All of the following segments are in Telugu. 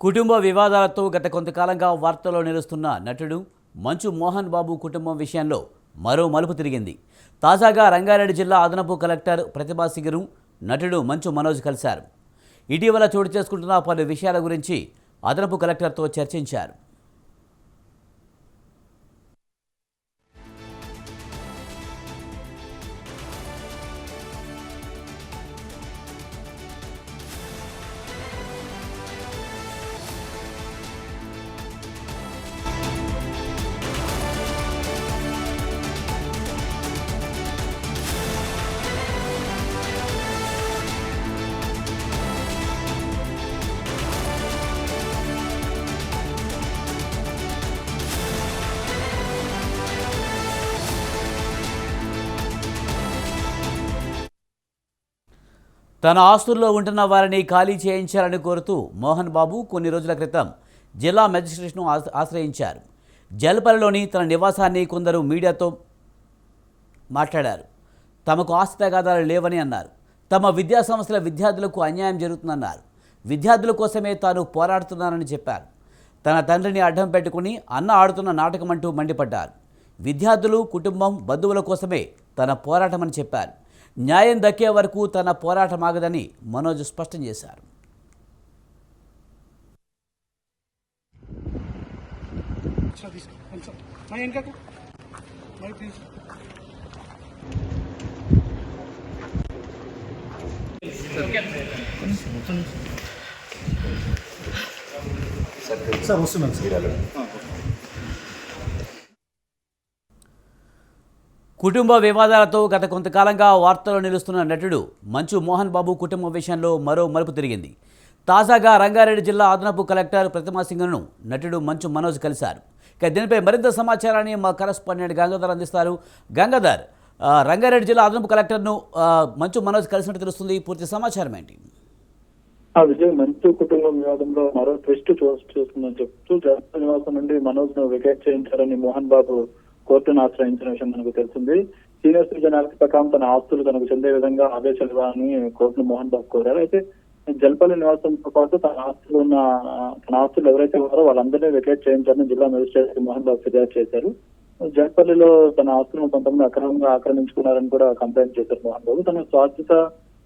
కుటుంబ వివాదాలతో గత కొంతకాలంగా వార్తల్లో నిలుస్తున్న నటుడు మంచు మోహన్ బాబు కుటుంబం విషయంలో మరో మలుపు తిరిగింది. తాజాగా రంగారెడ్డి జిల్లా అదనపు కలెక్టర్ ప్రతిభా సిగురు నటుడు మంచు మనోజ్ కలిశారు. ఇటీవల చోటు చేసుకుంటున్న పలు విషయాల గురించి అదనపు కలెక్టర్తో చర్చించారు. తన ఆస్తుల్లో ఉంటున్న వారిని ఖాళీ చేయించాలని కోరుతూ మోహన్ బాబు కొన్ని రోజుల క్రితం జిల్లా మెజిస్ట్రేట్ను ఆశ్రయించారు. జల్పల్లిలోని తన నివాసాన్ని కొందరు మీడియాతో మాట్లాడారు. తమకు ఆస్తి తగాదాలు లేవని అన్నారు. తమ విద్యా సంస్థల విద్యార్థులకు అన్యాయం జరుగుతుందన్నారు. విద్యార్థుల కోసమే తాను పోరాడుతున్నానని చెప్పారు. తన తండ్రిని అడ్డం పెట్టుకుని అన్న ఆడుతున్న నాటకమంటూ మండిపడ్డారు. విద్యార్థులు కుటుంబం బంధువుల కోసమే తన పోరాటమని చెప్పారు. న్యాయం దక్కే వరకు తన పోరాటం ఆగదని మనోజ్ స్పష్టం చేశారు. సార్ వస్తున్నాను సార్. కుటుంబ వివాదాలతో గత కొంతకాలంగా వార్తల్లో నిలుస్తున్న నటుడు మంచు మోహన్ బాబు కుటుంబ విషయంలో మరో మలుపు తిరిగింది. తాజాగా రంగారెడ్డి జిల్లా అదనపు కలెక్టర్ ప్రతిమా సింగ్ను నటుడు మంచు మనోజ్ కలిశారు. ఇక దీనిపై మరింత సమాచారాన్ని మా కరస్పాండెంట్ గంగాధర్ అందిస్తారు. గంగాధర్ రంగారెడ్డి జిల్లా అదనపు కలెక్టర్ను మంచు మనోజ్ కలిసినట్టు తెలుస్తుంది. పూర్తి సమాచారం ఏంటి? విజయ్ మంచు కుటుంబం వివాదంలో మరో ట్విస్ట్ చోటు చేస్తుందని చెప్తూ జాతీయ నివాసం నుండి మనోజ్ను వికెట్ చేయించారని మోహన్ బాబు కోర్టును ఆశ్రయించిన విషయం మనకు తెలిసింది. సీనియర్ సిటిజన్ యాక్ట్ ప్రకారం తన ఆస్తులు తనకు చెందే విధంగా ఆదేశాలు ఇవ్వాలని కోర్టును మోహన్ బాబు కోరారు. అయితే జల్పల్లి నివాసంతో పాటు తన ఆస్తులు ఉన్న తన ఆస్తులు ఎవరైతే ఉన్నారో వాళ్ళందరినీ వెకేట్ చేయించారని జిల్లా మెజిస్ట్రేట్ మోహన్ బాబు ఫిర్యాదు చేశారు. జల్పల్లిలో తన ఆస్తులను కొంతమంది అక్రమంగా ఆక్రమించుకున్నారని కూడా కంప్లైంట్ చేశారు మోహన్ బాబు. తన స్వార్థిత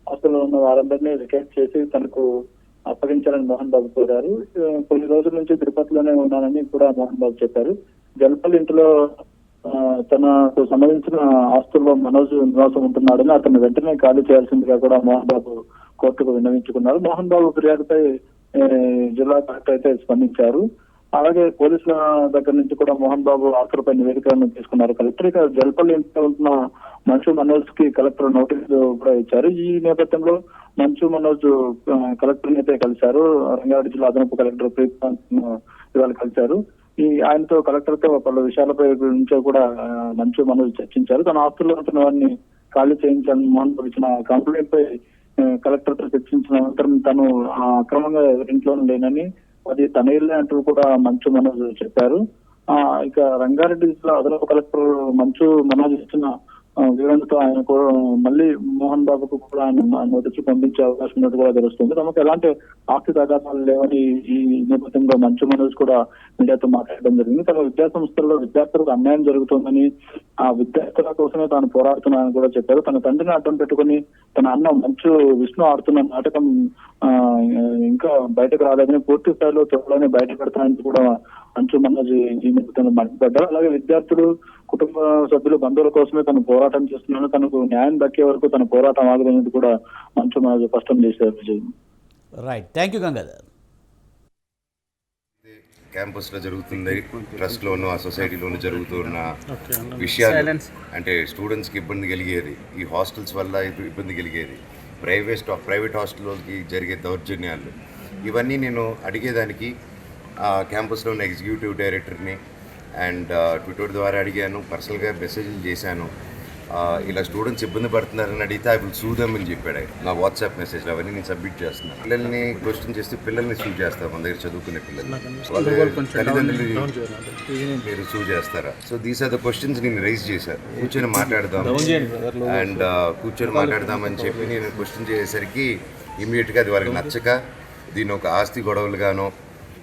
ఆస్తులు ఉన్న వారందరినీ వికెట్ చేసి తనకు అప్పగించాలని మోహన్ బాబు కోరారు. కొన్ని రోజుల నుంచి తిరుపతిలోనే ఉన్నానని కూడా మోహన్ బాబు చెప్పారు. జల్పల్లి ఇంట్లో తనకు సంబంధించిన ఆస్తుల్లో మనోజ్ నివాసం ఉంటున్నాడని అతను వెంటనే ఖాళీ చేయాల్సిందిగా కూడా మోహన్ బాబు కోర్టుకు విన్నవించుకున్నారు. మోహన్ బాబు ఫిర్యాదుపై జిల్లా కలెక్టర్ అయితే స్పందించారు. అలాగే పోలీసుల దగ్గర నుంచి కూడా మోహన్ బాబు ఆస్తులపై నివేదికలను తీసుకున్నారు. కలెక్టర్ ఇక జల్పల్లి ఇంట్లో ఉంటున్న మంచు మనోజ్కి కలెక్టర్ నోటీసులు కూడా ఇచ్చారు. ఈ నేపథ్యంలో మంచు మనోజ్ కలెక్టర్ అయితే కలిశారు. రంగారెడ్డి జిల్లా అదనపు కలెక్టర్ ప్రీత్ ఇవాళ కలిశారు. ఈ ఆయనతో కలెక్టర్తో పలు విషయాలపై గురించి కూడా మంచి మంచు మనోజ్ చర్చించారు. తన ఆస్తుల్లో ఉంటున్న వారిని ఖాళీ చేయించాలని మోహన్ ఇచ్చిన కంప్లైంట్ పై కలెక్టర్తో చర్చించిన అనంతరం తను ఆ, అక్రమంగా ఎవరింట్లో లేనని అది తన ఇల్లే అంటూ కూడా మంచు మనోజ్ చెప్పారు. ఆ ఇక రంగారెడ్డి జిల్లా అదనపు కలెక్టర్ మంచు మనోజ్ ఇచ్చిన వివరణతో ఆయన కూడా మళ్ళీ మోహన్ బాబుకు కూడా ఆయన నోటీసులు పంపించే అవకాశం ఉన్నట్టు కూడా తెలుస్తుంది. తమకు ఎలాంటి ఆస్తి తగాదాలు లేవని ఈ నేపథ్యంలో మంచు మనోజ్ కూడా మీడియాతో మాట్లాడడం జరిగింది. తమ విద్యా సంస్థల్లో విద్యార్థులకు అన్యాయం జరుగుతుందని ఆ విద్యార్థుల కోసమే తాను పోరాడుతున్నానని కూడా చెప్పారు. తన తండ్రిని అడ్డం పెట్టుకుని తన అన్న మంచు విష్ణు ఆడుతున్న నాటకం ఆ ఇంకా బయటకు రాలేదని పూర్తి స్థాయిలో త్వరలోనే బయట పెడతానని కూడా ఈ నేపథ్యంలో మండిపడ్డారు అలాగే విద్యార్థులు కుటుంబ సభ్యులు బంధువుల కోసమే తను పోరాటం చేస్తున్నాను తనకు న్యాయం దక్కే వరకు తన పోరాటం ఆగదనేది కూడా మంచు మనోజ్ స్పష్టం చేశారు Vijay. Right thank you Gangadhar క్యాంపస్లో జరుగుతుంది ట్రస్ట్లోను ఆ సొసైటీలోను జరుగుతున్న విషయాలు అంటే స్టూడెంట్స్కి ఇబ్బంది కలిగేది. ఈ హాస్టల్స్ వల్ల ఇబ్బ- ఇబ్బంది కలిగేది. ప్రైవేట్ ప్రైవేట్ హాస్టల్లోకి జరిగే దౌర్జన్యాలు. ఇవన్నీ నేను అడిగేదానికి క్యాంపస్లో ఉన్న ఎగ్జిక్యూటివ్ డైరెక్టర్ని అండ్ ట్విట్టర్ ద్వారా అడిగాను పర్సనల్గా మెసేజ్లు చేశాను. ఇలా స్టూడెంట్స్ ఇబ్బంది పడుతున్నారని అడిగితే ఐ విల్ అని చెప్పాడు. ఆయన. నా వాట్సాప్ మెసేజ్లు అవన్నీ నేను సబ్మిట్ చేస్తున్నాను పిల్లల్ని క్వశ్చన్ చేస్తే పిల్లల్ని సూ చేస్తాను మన దగ్గర చదువుకునే పిల్లల్ని. వాళ్ళ తల్లిదండ్రులు మీరు సూ చేస్తారా? So these are the questions నేను రైజ్ చేశాను. కూర్చొని మాట్లాడదాం. అండ్ కూర్చొని మాట్లాడదామని చెప్పి నేను క్వశ్చన్ చేసేసరికి ఇమీడియట్గా అది వాళ్ళకి నచ్చక దీన్ని ఒక ఆస్తి గొడవలుగానో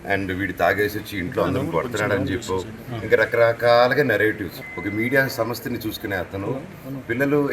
అండ్ వీడు తాగేసి వచ్చి ఇంట్లో అందరం కొడుతున్నాడని చెప్పు. ఇంకా రకరకాలుగా నెరేటివ్స్ ఒక మీడియా సంస్థని చూసుకునే అతను. పిల్లలు